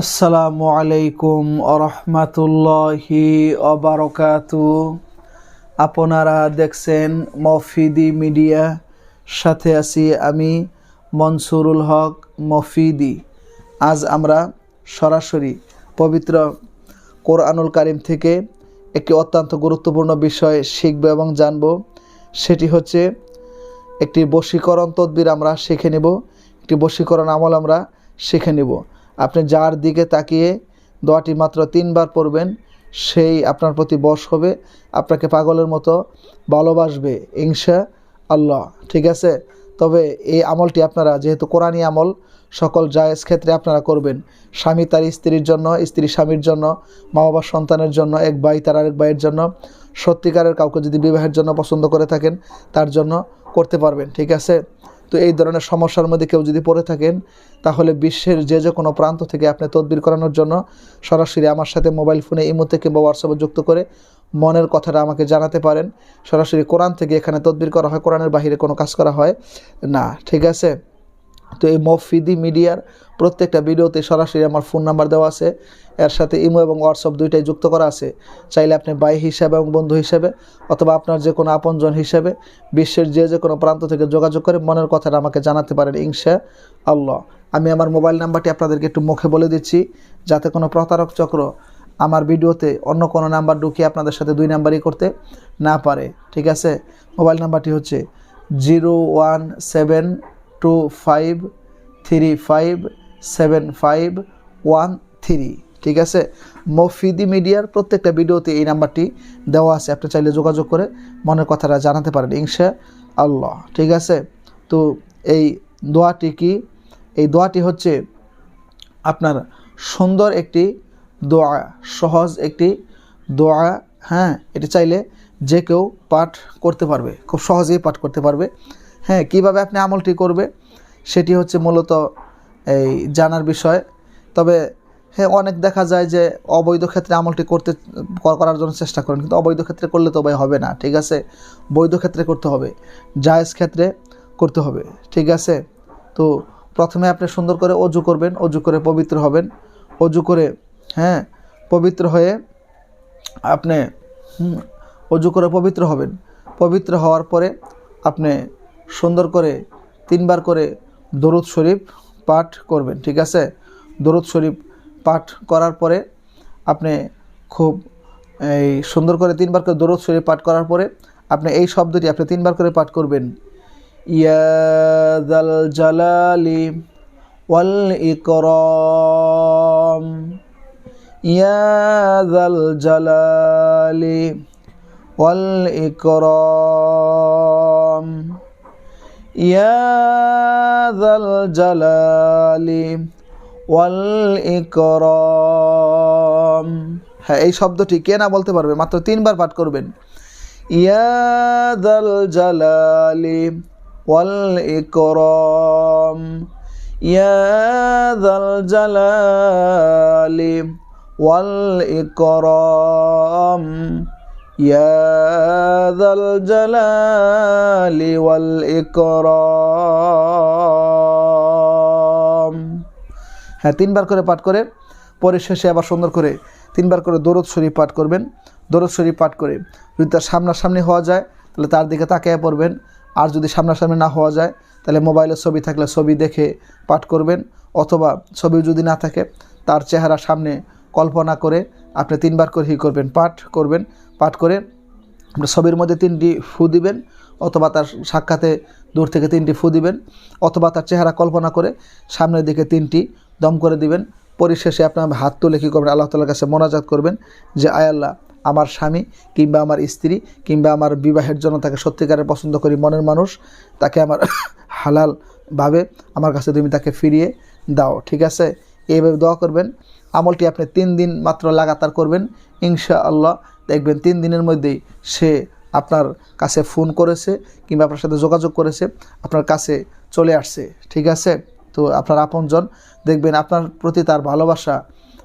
আসসালামু আলাইকুম আরহামাতুল্লাহি অবারকাতু আপনারা দেখছেন মফিদি মিডিয়া, সাথে আছি আমি মনসুরুল হক মফিদি। আজ আমরা সরাসরি পবিত্র কোরআনুল কারিম থেকে একটি অত্যন্ত গুরুত্বপূর্ণ বিষয় শিখব এবং জানব। সেটি হচ্ছে একটি বশীকরণ তদবির আমরা শিখে নেব, একটি বশীকরণ আমল আমরা শিখে নেব। আপনি যার দিকে তাকিয়ে দোয়াটি মাত্র তিনবার পড়বেন, সেই আপনার প্রতি বশ হবে, আপনাকে পাগলের মতো ভালোবাসবে, ইনশা আল্লাহ। ঠিক আছে? তবে এই আমলটি আপনারা, যেহেতু কোরআনী আমল, সকল জায়েজ ক্ষেত্রে আপনারা করবেন। স্বামী তার স্ত্রীর জন্য, স্ত্রী স্বামীর জন্য মা বাবার সন্তানের জন্য, এক ভাই তার আরেক ভাইয়ের জন্য, সত্যিকারের কাউকে যদি বিবাহের জন্য পছন্দ করে থাকেন, তার জন্য করতে পারবেন। ঠিক আছে? তো এই ধরনের সমস্যার মধ্যে কেউ যদি পড়ে থাকেন, তাহলে বিশ্বের যে যে কোনো প্রান্ত থেকে আপনি তদবির করানোর জন্য সরাসরি আমার সাথে মোবাইল ফোনে ইমোতে কিংবা হোয়াটসঅ্যাপে যুক্ত করে মনের কথাটা আমাকে জানাতে পারেন। সরাসরি কোরআন থেকে এখানে তদবির করা হয়, কোরআনের বাহিরে কোনো কাজ করা হয় না, ঠিক আছে? তো এই মফিদি মিডিয়ার প্রত্যেকটা ভিডিওতে সরাসরি আমার ফোন নাম্বার দেওয়া আছে। এর সাথে ইমো এবং হোয়াটসঅ্যাপ দুইটাই যুক্ত করা আছে। চাইলে আপনি ভাই হিসাবে এবং বন্ধু হিসাবে অথবা আপনার যে কোনো আপনজন হিসাবে বিশ্বের যে যে কোনো প্রান্ত থেকে যোগাযোগ করে মনের কথাটা আমাকে জানাতে পারেন ইনশা আল্লাহ আমি আমার মোবাইল নাম্বারটি আপনাদেরকে একটু মুখে বলে দিচ্ছি, যাতে কোনো প্রতারক চক্র আমার ভিডিওতে অন্য কোনো নাম্বার ঢুকিয়ে আপনাদের সাথে দুই নাম্বারই করতে না পারে। ঠিক আছে? মোবাইল নাম্বারটি হচ্ছে zero one seven two five three five seven five one three ঠিক আছে? মফিদি মিডিয়ার প্রত্যেকটা ভিডিওতে এই নাম্বারটি দেওয়া আছে। আপনি চাইলে যোগাযোগ করে মনের কথাটা জানাতে পারেন ইনশা আল্লাহ ঠিক আছে? তো এই দোয়াটি কি? এই দোয়াটি হচ্ছে আপনার সুন্দর একটি দোয়া, সহজ একটি দোয়া হ্যাঁ? এটি চাইলে যে কেউ পাঠ করতে পারবে, খুব সহজেই পাঠ করতে পারবে। হ্যাঁ কীভাবে আপনি আমলটি করবে সেটি হচ্ছে মূলত এই জানার বিষয়। তবে হ্যাঁ অনেক দেখা যায় যে অবৈধ ক্ষেত্রে আমলটি করতে করার জন্য চেষ্টা করেন, কিন্তু অবৈধ ক্ষেত্রে করলে তো ভাই হবে না, ঠিক আছে? বৈধ ক্ষেত্রে করতে হবে, জায়েজ ক্ষেত্রে করতে হবে, ঠিক আছে? তো প্রথমে আপনি সুন্দর করে অজু করবেন, অজু করে পবিত্র হবেন, অজু করে হ্যাঁ পবিত্র হয়ে আপনি অজু করে পবিত্র হবেন। পবিত্র হওয়ার পরে আপনি সুন্দর করে তিনবার করে দরুদ শরীফ পাঠ করবেন, ঠিক আছে? দরুদ শরীফ পাঠ করার পরে আপনি খুব এই সুন্দর করে তিনবার করে দরুদ শরীফ পাঠ করার পরে আপনি এই শব্দটি আপনি তিনবার করে পাঠ করবেন। ইয়াদাল জালালি ওয়াল ইকরাম। ইয়াদাল জালালি ওয়াল ইকরাম। يا ذا الجلال والإكرام হ্যাঁ এই শব্দটি কে না বলতে পারবে মাত্র তিনবার পাঠ করবেন ইয়াদাল জালালি ওয়াল ইকরাম ইয়াদাল জালালি ওয়াল ইকরাম يا ذا الجلال والإكرام হ্যাঁ তিনবার করে পাঠ করে পরিশেষে আবার সুন্দর করে তিনবার করে দরদ শরীফ পাঠ করবেন দরদ শরীফ পাঠ করে যদি তার সামনাসামনি হওয়া যায় তাহলে তার দিকে তাকিয়ে পড়বেন আর যদি সামনাসামনি না হওয়া যায় তাহলে মোবাইলে ছবি থাকলে ছবি দেখে পাঠ করবেন অথবা ছবি যদি না থাকে তার চেহারা সামনে কল্পনা করে আপনি তিনবার করে হি করবেন পাঠ করবেন পাঠ করে ছবির মধ্যে তিনটি ফু দিবেন, অথবা তার সাক্ষাতে দূর থেকে তিনটি ফু দিবেন, অথবা তার চেহারা কল্পনা করে সামনের দিকে তিনটি দম করে দিবেন। পরিশেষে আপনার হাত তুলে কী করবেন? আল্লাহ তালার কাছে মোনাজাত করবেন যে আয়াল্লাহ আমার স্বামী কিংবা আমার স্ত্রী কিংবা আমার বিবাহের জন্য তাকে সত্যিকারের পছন্দ করি, মনের মানুষ, তাকে আমার হালালভাবে আমার কাছে তুমি তাকে ফিরিয়ে দাও। ঠিক আছে? এইভাবে দোয়া করবেন। আমলটি আপনি তিন দিন মাত্র লাগাতার করবেন। ইনশা আল্লাহ দেখবেন তিন দিনের মধ্যেই সে আপনার কাছে ফোন করেছে কিংবা আপনার সাথে যোগাযোগ করেছে, আপনার কাছে চলে আসছে, ঠিক আছে? তো আপনার আপনজন দেখবেন আপনার প্রতি তার ভালোবাসা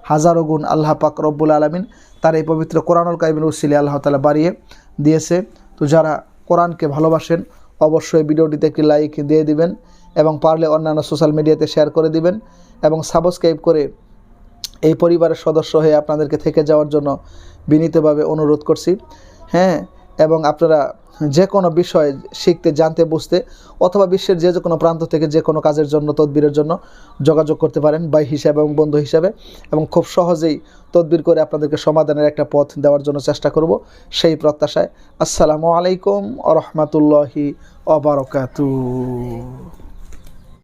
হাজারো গুণ আল্লাহ পাক রব্বুল আলমিন তার এই পবিত্র কোরআনুল কাইমিন উসিলি আল্লাহ তালা বাড়িয়ে দিয়েছে। তো যারা কোরআনকে ভালোবাসেন অবশ্যই ভিডিওটিতে একটি লাইক দিয়ে দিবেন এবং পারলে অন্যান্য সোশ্যাল মিডিয়াতে শেয়ার করে দিবেন এবং সাবস্ক্রাইব করে এই পরিবারের সদস্য হয়ে আপনাদেরকে থেকে যাওয়ার জন্য বিনীতভাবে অনুরোধ করছি। হ্যাঁ এবং আপনারা যে কোনো বিষয় শিখতে, জানতে, বুঝতে অথবা বিশ্বের যে কোনো প্রান্ত থেকে যে কোনো কাজের জন্য, তদবিরের জন্য যোগাযোগ করতে পারেন ভাই হিসাবে এবং বন্ধু হিসাবে এবং খুব সহজেই তদবির করে আপনাদেরকে সমাধানের একটা পথ দেওয়ার জন্য চেষ্টা করব সেই প্রত্যাশায়। আসসালামু আলাইকুম আ রহমতুল্লাহি অবরকাতু